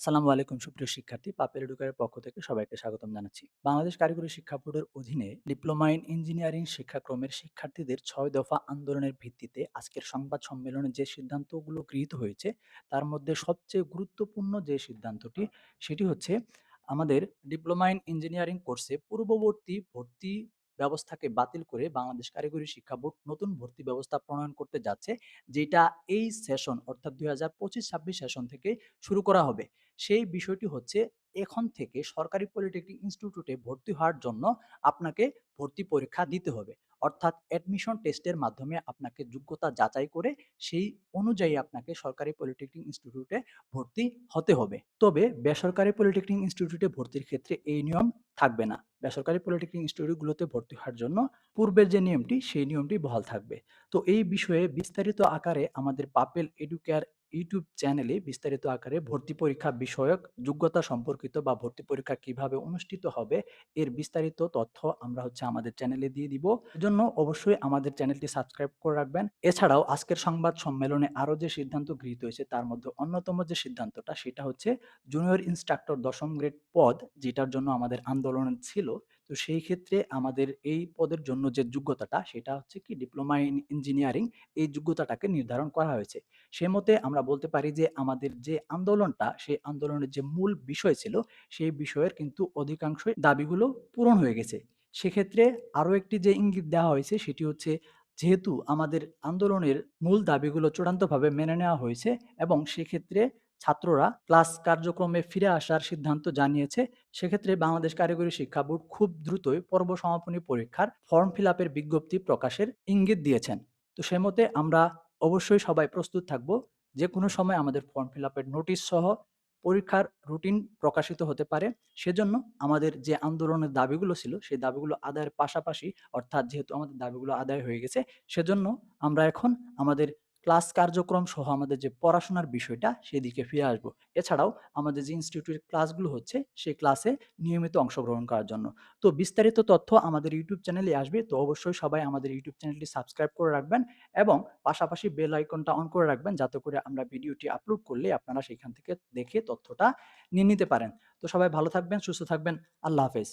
আসসালামু আলাইকুম, সুপ্রিয় শিক্ষার্থী। পাপের এডুকারের পক্ষ থেকে সবাইকে স্বাগতম জানাচ্ছি। বাংলাদেশ কারিগরি শিক্ষা বোর্ডের অধীনে ডিপ্লোমা ইন ইঞ্জিনিয়ারিং শিক্ষাক্রমের শিক্ষার্থীদের ছয় দফা আন্দোলনের ভিত্তিতে আজকের সংবাদ সম্মেলনে যে সিদ্ধান্তগুলো গৃহীত হয়েছে, তার মধ্যে সবচেয়ে গুরুত্বপূর্ণ যে সিদ্ধান্তটি, সেটি হচ্ছে আমাদের ডিপ্লোমা ইন ইঞ্জিনিয়ারিং কোর্সে পূর্ববর্তী ভর্তি ব্যবস্থাকে বাতিল করে বাংলাদেশ কারিগরি শিক্ষা বোর্ড নতুন ভর্তি ব্যবস্থা প্রণয়ন করতে যাচ্ছে, যেটা এই সেশন অর্থাৎ দুই হাজার পঁচিশ ছাব্বিশ সেশন থেকে শুরু করা হবে। সেই বিষয়টি হচ্ছে এখন থেকে সরকারি পলিটেকনিক ইনস্টিটিউটে ভর্তি হওয়ার জন্য আপনাকে ভর্তি পরীক্ষা দিতে হবে। অর্থাৎ অ্যাডমিশন টেস্টের মাধ্যমে আপনাকে যোগ্যতা যাচাই করে সেই অনুযায়ী আপনাকে সরকারি পলিটেকনিক ইনস্টিটিউটে ভর্তি হতে হবে। তবে বেসরকারি পলিটেকনিক ইনস্টিটিউটে ভর্তির ক্ষেত্রে এই নিয়ম থাকবে না। বেসরকারি পলিটেকনিক ইনস্টিটিউটগুলোতে ভর্তি হওয়ার জন্য পূর্বের যে নিয়মটি সেই নিয়মটি বহাল থাকবে। তো এই বিষয়ে বিস্তারিত আকারে আমাদের পাপেল এডুকেয়ার ইউটিউব চ্যানেলে বিস্তারিত আকারে ভর্তি পরীক্ষা বিষয়ক যোগ্যতা সম্পর্কিত বা ভর্তি পরীক্ষা কীভাবে অনুষ্ঠিত হবে, এর বিস্তারিত তথ্য আমরা হচ্ছে আমাদের চ্যানেলে দিয়ে দিব। এজন্য অবশ্যই আমাদের চ্যানেলটি সাবস্ক্রাইব করে রাখবেন। এছাড়াও আজকের সংবাদ সম্মেলনে আরও যে সিদ্ধান্ত গৃহীত হয়েছে, তার মধ্যে অন্যতম যে সিদ্ধান্তটা, সেটা হচ্ছে জুনিয়র ইনস্ট্রাক্টর দশম গ্রেড পদ, যেটার জন্য আমাদের আন্দোলন ছিল তো সেই ক্ষেত্রে আমাদের এই পদের জন্য যে যোগ্যতাটা, সেটা হচ্ছে কি ডিপ্লোমা ইন ইঞ্জিনিয়ারিং, এই যোগ্যতাটাকে নির্ধারণ করা হয়েছে। সে মতে আমরা বলতে পারি যে আমাদের যে আন্দোলনটা, সেই আন্দোলনের যে মূল বিষয় ছিল, সেই বিষয়ের কিন্তু অধিকাংশই দাবিগুলো পূরণ হয়ে গেছে। সেক্ষেত্রে আরও একটি যে ইঙ্গিত দেওয়া হয়েছে, সেটি হচ্ছে যেহেতু আমাদের আন্দোলনের মূল দাবিগুলো চূড়ান্তভাবে মেনে নেওয়া হয়েছে এবং সেক্ষেত্রে ছাত্ররা ক্লাস কার্যক্রমে ফিরে আসার সিদ্ধান্ত জানিয়েছে। সেক্ষেত্রে বাংলাদেশ কারিগরি শিক্ষা বোর্ড খুব দ্রুতই পর্ব সমাপনী পরীক্ষার ফর্ম ফিল আপের বিজ্ঞপ্তি প্রকাশের ইঙ্গিত দিয়েছেন। তো সে মতে আমরা অবশ্যই সবাই প্রস্তুত থাকব। যে কোনো সময় আমাদের ফর্ম ফিল আপের নোটিশ সহ পরীক্ষার রুটিন প্রকাশিত হতে পারে। সেজন্য আমাদের যে আন্দোলনের দাবিগুলো ছিল সেই দাবিগুলো আদায়ের পাশাপাশি, অর্থাৎ যেহেতু আমাদের দাবিগুলো আদায় হয়ে গেছে, সেজন্য আমরা এখন আমাদের ক্লাস কার্যক্রম সহ আমাদের যে পড়াশোনার বিষয়টা সেদিকে ফিরে আসব। এছাড়াও আমাদের যে ইনস্টিটিউটের ক্লাসগুলো হচ্ছে, সেই ক্লাসে নিয়মিত অংশগ্রহণ করার জন্য। তো বিস্তারিত তথ্য আমাদের ইউটিউব চ্যানেলে আসবে, তো অবশ্যই সবাই আমাদের ইউটিউব চ্যানেলটি সাবস্ক্রাইব করে রাখবেন এবং পাশাপাশি বেল আইকনটা অন করে রাখবেন, যাতে করে আমরা ভিডিওটি আপলোড করলে আপনারা সেখান থেকে দেখে তথ্যটা নিয়ে নিতে পারেন। তো সবাই ভালো থাকবেন, সুস্থ থাকবেন, আল্লাহ হাফেজ।